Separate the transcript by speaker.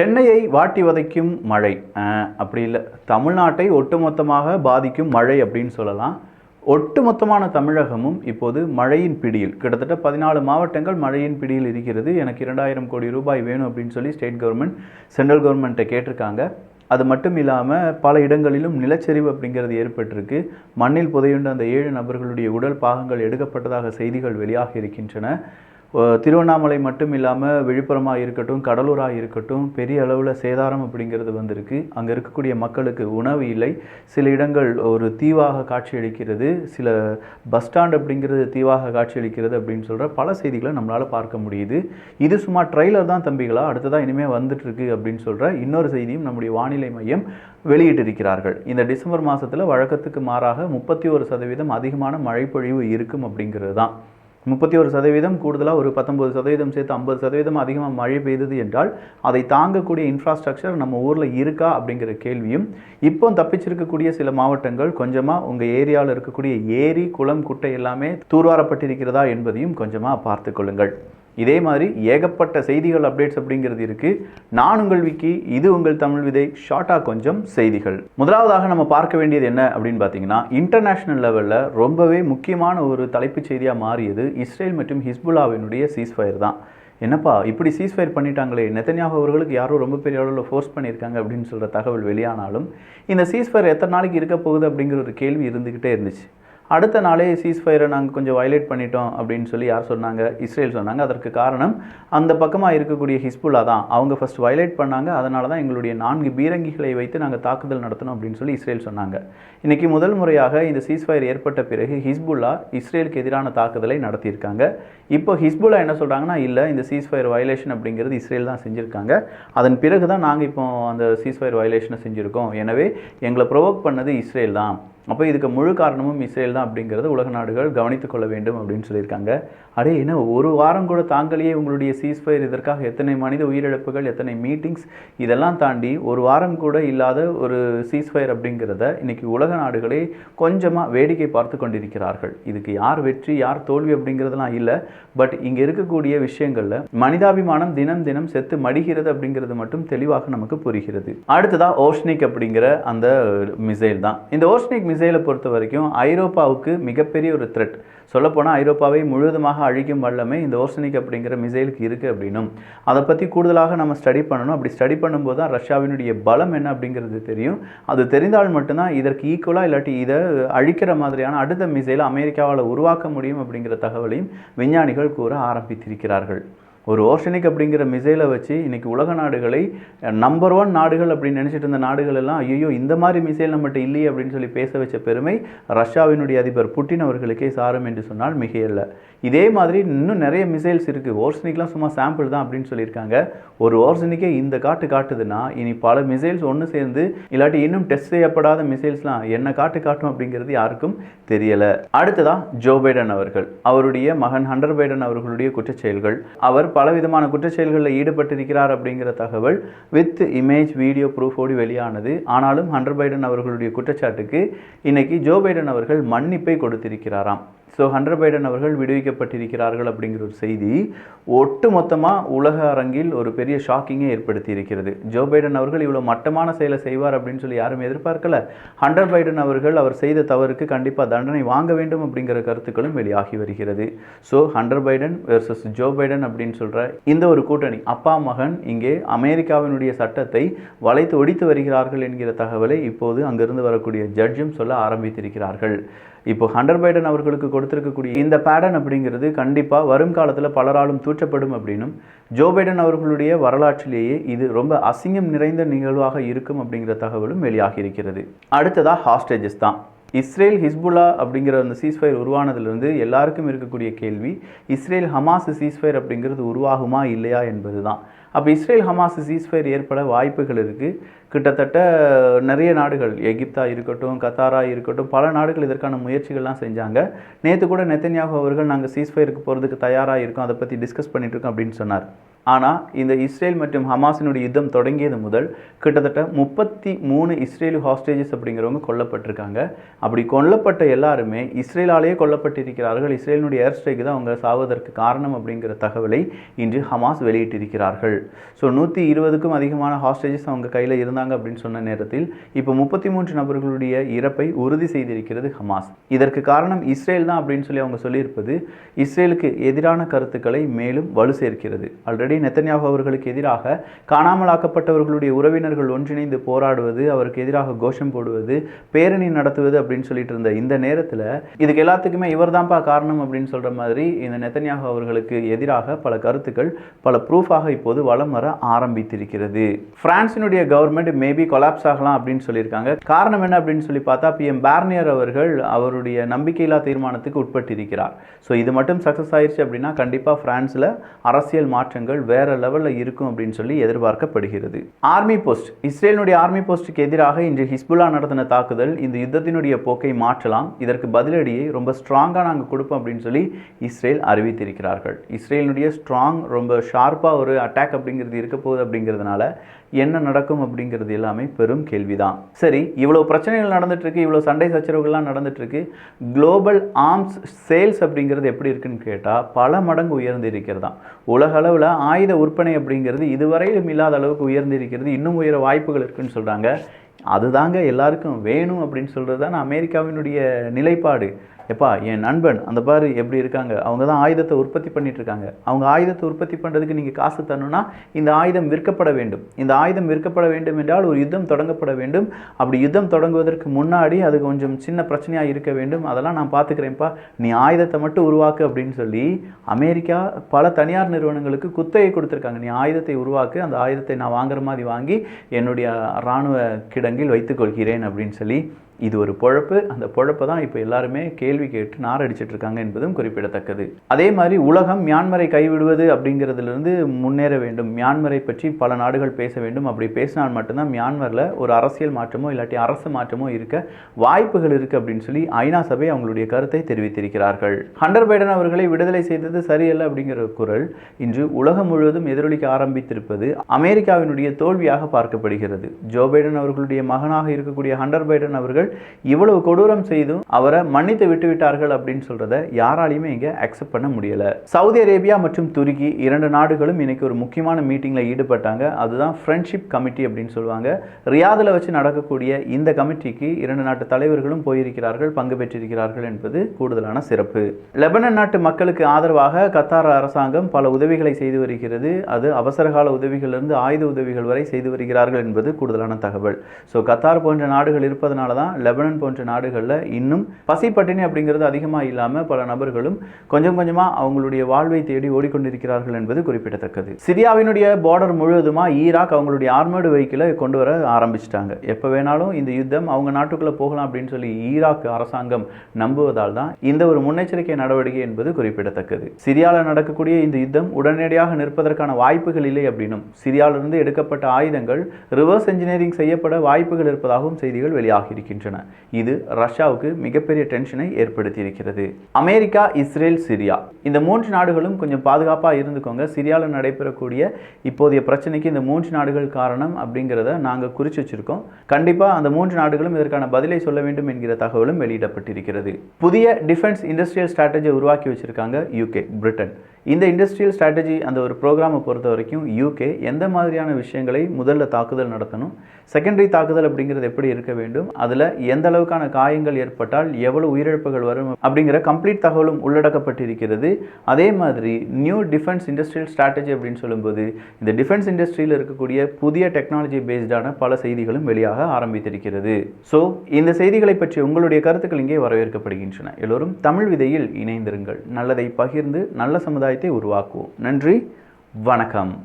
Speaker 1: சென்னையை வாட்டி வதைக்கும் மழை. அப்படி இல்லை. தமிழ்நாட்டை ஒட்டுமொத்தமாக பாதிக்கும் மழை அப்படின்னு சொல்லலாம். ஒட்டுமொத்தமான தமிழகமும் இப்போது மழையின் பிடியில் கிட்டத்தட்ட பதினாலு மாவட்டங்கள் மழையின் பிடியில் இருக்கிறது. எனக்கு இரண்டாயிரம் கோடி ரூபாய் வேணும் அப்படின்னு சொல்லி ஸ்டேட் கவர்மெண்ட் சென்ட்ரல் கவர்மெண்ட்டை கேட்டிருக்காங்க. அது மட்டும் இல்லாமல் பல இடங்களிலும் நிலச்சரிவு அப்படிங்கிறது ஏற்பட்டிருக்கு. மண்ணில் புதையுண்ட அந்த ஏழு நபர்களுடைய உடல் பாகங்கள் எடுக்கப்பட்டதாக செய்திகள் வெளியாக இருக்கின்றன. திருவண்ணாமலை மட்டும் இல்லாமல் விழுப்புரமாக இருக்கட்டும் கடலூராக இருக்கட்டும் பெரிய அளவில் சேதாரம் அப்படிங்கிறது வந்திருக்கு. அங்கே இருக்கக்கூடிய மக்களுக்கு உணவு இல்லை. சில இடங்கள் ஒரு தீவாக காட்சியளிக்கிறது. சில பஸ் ஸ்டாண்ட் அப்படிங்கிறது தீவாக காட்சியளிக்கிறது அப்படின்னு சொல்கிற பல செய்திகளை நம்மளால் பார்க்க முடியுது. இது சும்மா ட்ரெய்லர் தான் தம்பிகளா அடுத்ததாக இனிமேல் வந்துட்டுருக்கு அப்படின்னு சொல்கிற இன்னொரு செய்தியும் நம்முடைய வானிலை மையம் வெளியிட்டிருக்கிறார்கள். இந்த டிசம்பர் மாதத்தில் வழக்கத்துக்கு மாறாக முப்பத்தி ஒரு சதவீதம் அதிகமான மழைப்பொழிவு இருக்கும் அப்படிங்கிறது தான். முப்பத்தி ஒரு சதவீதம் கூடுதலாக ஒரு பத்தொன்பது சதவீதம் சேர்த்து ஐம்பது சதவீதம் அதிகமாக மழை பெய்தது என்றால் அதை தாங்கக்கூடிய இன்ஃப்ராஸ்ட்ரக்சர் நம்ம ஊரில் இருக்கா அப்படிங்கிற கேள்வியும் இப்போ தப்பிச்சிருக்கக்கூடிய சில மாவட்டங்கள் கொஞ்சமாக உங்கள் ஏரியாவில் இருக்கக்கூடிய ஏரி குளம் குட்டை எல்லாமே தூர்வாரப்பட்டிருக்கிறதா என்பதையும் கொஞ்சமாக பார்த்து கொள்ளுங்கள். இதே மாதிரி ஏகப்பட்ட செய்திகள் அப்டேட்ஸ் அப்படிங்கிறது இருக்குது நான் உங்கள் விக்கி இது உங்கள் தமிழ் விதை. ஷார்ட்டாக கொஞ்சம் செய்திகள். முதலாவதாக நம்ம பார்க்க வேண்டியது என்ன அப்படின்னு பார்த்தீங்கன்னா இன்டர்நேஷ்னல் லெவலில் ரொம்பவே முக்கியமான ஒரு தலைப்புச் செய்தியாக மாறியது இஸ்ரேல் மற்றும் ஹிஸ்புல்லாவினுடைய சீஸ்ஃபயர் தான். என்னப்பா இப்படி சீஸ்ஃபயர் பண்ணிட்டாங்களே? நெத்தன்யாக அவர்களுக்கு யாரோ ரொம்ப பெரிய அளவில் ஃபோர்ஸ் பண்ணியிருக்காங்க அப்படின்னு சொல்கிற தகவல் வெளியானாலும் இந்த சீஸ்ஃபயர் எத்தனை நாளைக்கு இருக்க போகுது அப்படிங்கிற ஒரு கேள்வி இருந்துக்கிட்டே இருந்துச்சு. அடுத்த நாளே சீஸ்ஃபயரை நாங்கள் கொஞ்சம் வயலேட் பண்ணிட்டோம் அப்படின்னு சொல்லி யார் சொன்னாங்க? இஸ்ரேல் சொன்னாங்க. அதற்கு காரணம் அந்த பக்கமாக இருக்கக்கூடிய ஹிஸ்புல்லா தான். அவங்க ஃபர்ஸ்ட் வயலேட் பண்ணாங்க. அதனால தான் எங்களுடைய நான்கு பீரங்கிகளை வைத்து நாங்கள் தாக்குதல் நடத்தணும் அப்படின்னு சொல்லி இஸ்ரேல் சொன்னாங்க. இன்னைக்கு முதல் முறையாக இந்த சீஸ்ஃபயர் ஏற்பட்ட பிறகு ஹிஸ்புல்லா இஸ்ரேலுக்கு எதிரான தாக்குதலை நடத்தியிருக்காங்க. இப்போ ஹிஸ்புல்லா என்ன சொல்கிறாங்கன்னா இல்லை இந்த சீஸ்ஃபயர் வயலேஷன் அப்படிங்கிறது இஸ்ரேல் தான் செஞ்சுருக்காங்க. அதன் பிறகு தான் நாங்கள் இப்போ அந்த சீஸ்ஃபயர் வயலேஷனை செஞ்சுருக்கோம். எனவே எங்களை ப்ரொவோக் பண்ணது இஸ்ரேல் தான். அப்போ இதுக்கு முழு காரணமும் இஸ்ரேல் தான் அப்படிங்கிறது உலக நாடுகள் கவனித்துக்கொள்ள வேண்டும் அப்படின்னு சொல்லியிருக்காங்க. அடே என்ன ஒரு வாரம் கூட தாங்களே உங்களுடைய சீஸ்ஃபயர் இதற்காக எத்தனை மனித உயிரிழப்புகள் எத்தனை மீட்டிங்ஸ் இதெல்லாம் தாண்டி ஒரு வாரம் கூட இல்லாத ஒரு சீஸ்ஃபயர் அப்படிங்கிறத இன்னைக்கு உலக நாடுகளே கொஞ்சமாக வேடிக்கை பார்த்து கொண்டிருக்கிறார்கள். இதுக்கு யார் வெற்றி யார் தோல்வி அப்படிங்கிறதுலாம் இல்லை. பட் இங்கே இருக்கக்கூடிய விஷயங்களில் மனிதாபிமானம் தினம் தினம் செத்து மடிகிறது அப்படிங்கிறது மட்டும் தெளிவாக நமக்கு புரிகிறது. அடுத்ததாக ஓஷ்னிக் அப்படிங்கிற அந்த மிசைல் தான். இந்த ஓஷ்னிக் மிசைலை பொறுத்த வரைக்கும் ஐரோப்பாவுக்கு மிகப்பெரிய ஒரு த்ரெட் சொல்லப்போனால் ஐரோப்பாவை முழுவதுமாக அழிக்கும் வல்லமை இந்த ஓர்சனிக் அப்படிங்கிற மிசைலுக்கு இருக்குது அப்படின்னும். அதை பற்றி கூடுதலாக நம்ம ஸ்டடி பண்ணணும். அப்படி ஸ்டடி பண்ணும்போது தான் ரஷ்யாவினுடைய பலம் என்ன அப்படிங்கிறது தெரியும். அது தெரிந்தால் மட்டும்தான் இதற்கு ஈக்குவலாக இல்லாட்டி இதை அழிக்கிற மாதிரியான அடுத்த மிசைலை அமெரிக்காவால் உருவாக்க முடியும் அப்படிங்கிற தகவலையும் விஞ்ஞானிகள் கூற ஆரம்பித்திருக்கிறார்கள். ஒரு ஓர்ஷனிக் அப்படிங்கிற மிசைலை வச்சு இன்னைக்கு உலக நாடுகளை நம்பர் ஒன் நாடுகள் அப்படின்னு நினச்சிட்டு இருந்த நாடுகள் எல்லாம் ஐயோ இந்த மாதிரி மிசைல் நம்மகிட்ட இல்லையே அப்படின்னு சொல்லி பேச வச்ச பெருமை ரஷ்யாவினுடைய அதிபர் புட்டின் அவர்களுக்கே சாரும் என்று சொன்னால் மிகையல்ல. இதே மாதிரி இன்னும் நிறைய மிசைல்ஸ் இருக்குது ஓர்சனிக்லாம் சும்மா சாம்பிள் தான் அப்படின்னு சொல்லியிருக்காங்க. ஒரு ஓர்சனிக்கே இந்த காட்டு காட்டுதுன்னா இனி பல மிசைல்ஸ் ஒன்று சேர்ந்து இல்லாட்டி இன்னும் டெஸ்ட் செய்யப்படாத மிசைல்ஸ்லாம் என்ன காட்டு காட்டும் அப்படிங்கிறது யாருக்கும் தெரியலை. அடுத்ததாக ஜோ பைடன் அவர்கள். அவருடைய மகன் ஹண்டர் பைடன் அவர்களுடைய குற்றச்செயல்கள். அவர் பலவிதமான குற்றச்செயல்களில் ஈடுபட்டிருக்கிறார் அப்படிங்கிற தகவல் வித் இமேஜ் வீடியோ ப்ரூஃபோடு வெளியானது. ஆனாலும் ஹண்டர் பைடன் அவர்களுடைய குற்றச்சாட்டுக்கு இன்னைக்கு ஜோ பைடன் அவர்கள் மன்னிப்பை கொடுத்திருக்கிறாராம். ஸோ ஹண்டர் பைடன் அவர்கள் விடுவிக்கப்பட்டிருக்கிறார்கள் அப்படிங்கிற ஒரு செய்தி ஒட்டு மொத்தமாக உலக அரங்கில் ஒரு பெரிய ஷாக்கிங்கை ஏற்படுத்தி இருக்கிறது ஜோ பைடன் அவர்கள் இவ்வளோ மட்டமான செயலை செய்வார் அப்படின்னு சொல்லி யாரும் எதிர்பார்க்கல. ஹண்டர் பைடன் அவர்கள் அவர் செய்த தவறுக்கு கண்டிப்பாக தண்டனை வாங்க வேண்டும் அப்படிங்கிற கருத்துக்களும் வெளியாகி வருகிறது. So Hunter Biden versus Joe Biden அப்படின்னு சொல்கிற இந்த ஒரு கூட்டணி அப்பா மகன் இங்கே அமெரிக்காவினுடைய சட்டத்தை வளைத்து ஒடித்து வருகிறார்கள் என்கிற தகவலை இப்போது அங்கிருந்து வரக்கூடிய ஜட்ஜும் சொல்ல ஆரம்பித்திருக்கிறார்கள். இப்போ ஹண்டர் பைடன் அவர்களுக்கு கொடுத்துருக்கக்கூடிய இந்த பேடன் அப்படிங்கிறது கண்டிப்பாக வரும் காலத்தில் பலராலும் தூற்றப்படும் அப்படின்னும் ஜோ பைடன் அவர்களுடைய வரலாற்றிலேயே இது ரொம்ப அசிங்கம் நிறைந்த நிகழ்வாக இருக்கும் அப்படிங்கிற தகவலும் வெளியாகி இருக்கிறது அடுத்ததாக ஹாஸ்டேஜஸ் தான். இஸ்ரேல் ஹிஸ்புல்லா அப்படிங்கிற அந்த சீஸ்ஃபயர் உருவானதுலேருந்து எல்லாருக்கும் இருக்கக்கூடிய கேள்வி இஸ்ரேல் ஹமாஸ் சீஸ்ஃபயர் அப்படிங்கிறது உருவாகுமா இல்லையா என்பது தான் அப்போ இஸ்ரேல் ஹமாஸ் சீஸ்ஃபயர் ஏற்பட வாய்ப்புகள் இருக்குது கிட்டத்தட்ட நிறைய நாடுகள் எகிப்தா இருக்கட்டும் கத்தாரா இருக்கட்டும் பல நாடுகள் இதற்கான முயற்சிகள்லாம் செஞ்சாங்க. நேற்று கூட நெத்தன்யாகு அவர்கள் நாங்கள் சீஸ்ஃபயருக்கு போகிறதுக்கு தயாராக இருக்கோம். அதை பற்றி டிஸ்கஸ் பண்ணிகிட்ருக்கோம் இருக்கோம் அப்படின்னு சொன்னார். ஆனால் இந்த இஸ்ரேல் மற்றும் ஹமாஸினுடைய யுத்தம் தொடங்கியது முதல் கிட்டத்தட்ட முப்பத்தி மூணு இஸ்ரேல் ஹாஸ்டேஜஸ் அப்படிங்கிறவங்க கொல்லப்பட்டிருக்காங்க. அப்படி கொல்லப்பட்ட எல்லாருமே இஸ்ரேலாலேயே கொல்லப்பட்டிருக்கிறார்கள். இஸ்ரேலினுடைய ஏர் ஸ்ட்ரைக்கு தான் அவங்க சாவதற்கு காரணம் அப்படிங்கிற தகவலை இன்று ஹமாஸ் வெளியிட்டிருக்கிறார்கள். ஸோ நூற்றி இருபதுக்கும் அதிகமான ஹாஸ்டேஜஸ் அவங்க கையில் இருந்தாங்க அப்படின்னு சொன்ன நேரத்தில் இப்போ முப்பத்தி மூன்று நபர்களுடைய இறப்பை உறுதி செய்திருக்கிறது ஹமாஸ். இதற்கு காரணம் இஸ்ரேல் தான் அப்படின்னு சொல்லி அவங்க சொல்லியிருப்பது இஸ்ரேலுக்கு எதிரான கருத்துக்களை மேலும் வலு சேர்க்கிறது. ஆல்ரெடி நெத்தன்யாகு அவர்களுக்கு எதிராக காணாமலாக்கப்பட்டவர்களுடைய உறவினர்கள் ஒன்றிணைந்து போராடுவது அவருக்கு எதிராக கோஷம் போடுவது பேரணி நடத்துவது அப்படின்னு சொல்லிட்டு இருந்த இந்த நேரத்தில் இதுக்கு எல்லாத்துக்குமே இவர் தான்ப்பா காரணம் அப்படின்னு சொல்ற மாதிரி இந்த நெத்தன்யாகு அவர்களுக்கு எதிராக பல கருத்துக்கள் பல ப்ரூஃபாக இப்போது வலம் வர ஆரம்பித்திருக்கிறது. பிரான்சினுடைய கவர்மெண்ட் மேபி கொலாப்ஸ் ஆகலாம் அப்படின்னு சொல்லியிருக்காங்க. காரணம் என்ன அப்படின்னு சொல்லி பார்த்தா பி. எம். பார்னியர் அவர்கள் அவருடைய நம்பிக்கையில்லா தீர்மானத்துக்கு உட்பட்டிருக்கிறார். ஸோ இது மட்டும் சக்ஸஸ் ஆயிடுச்சு அப்படின்னா கண்டிப்பாக பிரான்ஸில் அரசியல் மாற்றங்கள் வேற லெவலில் இருக்கும் அப்படின்னு சொல்லி எதிர்பார்க்கப்படுகிறது. ஆர்மி போஸ்ட் இஸ்ரேலினுடைய ஆர்மி போஸ்ட்டுக்கு எதிராக இன்று ஹிஸ்புல்லா நடத்தின தாக்குதல் இந்த யுத்தத்தினுடைய போக்கை மாற்றலாம். இதற்கு பதிலடியை ரொம்ப ஸ்ட்ராங்காக நாங்கள் கொடுப்போம் அப்படின்னு சொல்லி இஸ்ரேல் அறிவித்திருக்கிறார்கள். இஸ்ரேலினுடைய ஸ்ட்ராங் ரொம்ப ஷார்ப்பாக ஒரு அட்டாக் அப்படிங்கிறது இருக்க போகுது அப்படிங்கிறதுனால என்ன நடக்கும் அப்படிங்கிறது எல்லாமே பெரும் கேள்விதான். சரி இவ்வளோ பிரச்சனைகள் நடந்துட்டுருக்கு இவ்வளோ சண்டை சச்சரவுகள்லாம் நடந்துட்டுருக்கு. குளோபல் ஆர்ம்ஸ் சேல்ஸ் அப்படிங்கிறது எப்படி இருக்குன்னு கேட்டால் பல மடங்கு உயர்ந்து இருக்கிறதா உலக அளவில் ஆயுத விற்பனை அப்படிங்கிறது இதுவரையிலும் இல்லாத அளவுக்கு உயர்ந்து இருக்கிறது இன்னும் உயர வாய்ப்புகள் இருக்குன்னு சொல்கிறாங்க அதுதாங்க எல்லாருக்கும் வேணும் அப்படின்னு சொல்கிறது தான் அமெரிக்காவினுடைய நிலைப்பாடு. எப்பா என் நண்பன் அந்த பாரு எப்படி இருக்காங்க? அவங்க தான் ஆயுதத்தை உற்பத்தி பண்ணிட்டு இருக்காங்க அவங்க ஆயுதத்தை உற்பத்தி பண்ணுறதுக்கு நீங்கள் காசு தரணும்னா இந்த ஆயுதம் விற்கப்பட வேண்டும். இந்த ஆயுதம் விற்கப்பட வேண்டும் என்றால் ஒரு யுத்தம் தொடங்கப்பட வேண்டும். அப்படி யுத்தம் தொடங்குவதற்கு முன்னாடி அது கொஞ்சம் சின்ன பிரச்சனையாக இருக்க வேண்டும். அதெல்லாம் நான் பார்த்துக்கிறேன்ப்பா நீ ஆயுதத்தை மட்டும் உருவாக்கு அப்படின்னு சொல்லி அமெரிக்கா பல தனியார் நிறுவனங்களுக்கு குத்தகை கொடுத்துருக்காங்க. நீ ஆயுதத்தை உருவாக்கு அந்த ஆயுதத்தை நான் வாங்குற மாதிரி வாங்கி என்னுடைய இராணுவ வைத்துக் வைத்துக்கொள்கிறேன் அப்படின்னு சொல்லி இது ஒரு பொழப்பு. அந்த பொழப்பை தான் இப்போ எல்லாருமே கேள்வி கேட்டு நாரடிச்சிட்டு இருக்காங்க என்பதும் குறிப்பிடத்தக்கது. அதே மாதிரி உலகம் மியான்மரை கைவிடுவது அப்படிங்கிறதுலேருந்து முன்னேற வேண்டும். மியான்மரை பற்றி பல நாடுகள் பேச வேண்டும். அப்படி பேசினால் மட்டும்தான் மியான்மரில் ஒரு அரசியல் மாற்றமோ இல்லாட்டி அரசு மாற்றமோ இருக்க வாய்ப்புகள் இருக்குது அப்படின்னு சொல்லி ஐநா சபை அவங்களுடைய கருத்தை தெரிவித்திருக்கிறார்கள். ஹண்டர் பைடன் அவர்களை விடுதலை செய்தது சரியல்ல அப்படிங்கிற குரல் இன்று உலகம் முழுவதும் எதிரொலிக்க ஆரம்பித்திருப்பது அமெரிக்காவினுடைய தோல்வியாக பார்க்கப்படுகிறது. ஜோ பைடன் அவர்களுடைய மகனாக இருக்கக்கூடிய ஹண்டர் பைடன் அவர்கள் இவ்வளவு கொடூரம் செய்தும் அவரை மன்னித்து விட்டு விட்டார்கள் அப்படின்னு சொல்றத யாராலையுமே இங்க அக்செப்ட் பண்ண முடியல. சவுதி அரேபியா மற்றும் துருக்கி இரண்டு நாடுகளும் இன்னைக்கு ஒரு முக்கியமான மீட்டிங்ல ஈடுபட்டாங்க. அதுதான் ஃப்ரெண்ட்ஷிப் கமிட்டி அப்படின்னு சொல்லுவாங்க. ரியாதில் வச்சு நடக்கக்கூடிய இந்த கமிட்டிக்கு இரண்டு நாட்டு தலைவர்களும் போயிருக்கிறார்கள் பங்கு பெற்றிருக்கிறார்கள் என்பது கூடுதலான சிறப்பு. லெபனன் நாட்டு மக்களுக்கு ஆதரவாக கத்தார் அரசாங்கம் பல உதவிகளை செய்து வருகிறது. அது அவசரகால உதவிகளிலிருந்து ஆயுத உதவிகள் வரை செய்து வருகிறார்கள் என்பது கூடுதலான தகவல். ஸோ கத்தார் போன்ற நாடுகள் இருப்பதனால தான் லெபனன் போன்ற நாடுகளில் இன்னும் பசிப்பட்டினி அப்படிங்கிறது அதிகமாக இல்லாமல் பல நபர்களும் கொஞ்சம் கொஞ்சமாக அவங்களுடைய வாழ்வை தேடி ஓடிக்கொண்டிருக்கிறார்கள் என்பது குறிப்பிடத்தக்கது. சிரியாவினுடைய பார்டர் முழுவதுமாக ஈராக் அவங்களுடைய ஆர்மர்டு வெஹிக்கிளை கொண்டு வர ஆரம்பிச்சிட்டாங்க. எப்போ வேணாலும் இந்த யுத்தம் அவங்க நாட்டுக்குள்ளே போகலாம் அப்படின்னு சொல்லி ஈராக் அரசாங்கம் நம்புவதால் தான் இந்த ஒரு முன்னெச்சரிக்கை நடவடிக்கை என்பது குறிப்பிடத்தக்கது. சிரியாவில் நடக்கக்கூடிய இந்த யுத்தம் உடனடியாக நிற்பதற்கான வாய்ப்புகள் இல்லை அப்படின்னும் சிரியாவிலிருந்து எடுக்கப்பட்ட ஆயுதங்கள் ரிவர்ஸ் இன்ஜினியரிங் செய்யப்பட வாய்ப்புகள் இருப்பதாகவும் செய்திகள் வெளியாகி இருக்கின்றன. இது ரஷ்யாவுக்கு மிகப்பெரிய டென்ஷனை ஏற்படுத்தியிருக்கிறது. America Israel Syria. இந்த மூன்று நாடுகளும் கொஞ்சம் பாதுகாப்பாக இருந்துக்கோங்க. சிரியாவில் நடைபெறக்கூடிய இப்போதைய பிரச்சனைக்கு இந்த மூன்று நாடுகள் காரணம் அப்படிங்கிறத நாங்கள் குறித்து வச்சிருக்கோம். கண்டிப்பாக அந்த மூன்று நாடுகளும் இதற்கான பதிலை சொல்ல வேண்டும் என்கிற தகவலும் வெளியிடப்பட்டிருக்கிறது. புதிய டிஃபென்ஸ் இண்டஸ்ட்ரியல் ஸ்ட்ராட்டஜியை உருவாக்கி வச்சிருக்காங்க யூகே பிரிட்டன் இந்த இண்டஸ்ட்ரியல் ஸ்ட்ராட்டஜி அந்த ஒரு ப்ரோக்ராமை பொறுத்த வரைக்கும் யூகே எந்த மாதிரியான விஷயங்களை முதல்ல தாக்குதல் நடத்தணும் செகண்டரி தாக்குதல் அப்படிங்கிறது எப்படி இருக்க வேண்டும் அதில் எந்த அளவுக்கான காயங்கள் ஏற்பட்டால் எவ்வளவு உயிரிழப்புகள் வரும் அப்படிங்கிற கம்ப்ளீட் தகவலும் உள்ளடக்கப்பட்டிருக்கிறது. அதே மாதிரி நியூ டிஃபென்ஸ் இண்டஸ்ட்ரியல் ஸ்ட்ராட்டஜி அப்படின்னு சொல்லும்போது இந்த டிஃபென்ஸ் இண்டஸ்ட்ரியில் இருக்கக்கூடிய புதிய டெக்னாலஜி பேஸ்டான பல செய்திகளும் வெளியாக ஆரம்பித்திருக்கிறது. ஸோ இந்த செய்திகளை பற்றி உங்களுடைய கருத்துக்கள் இங்கே வரவேற்கப்படுகின்றன. எல்லோரும் தமிழ் விதையில் இணைந்திருங்கள். நல்லதை பகிர்ந்து நல்ல சமுதாய சமுதாயத்தை உருவாக்குவோம். நன்றி வணக்கம்.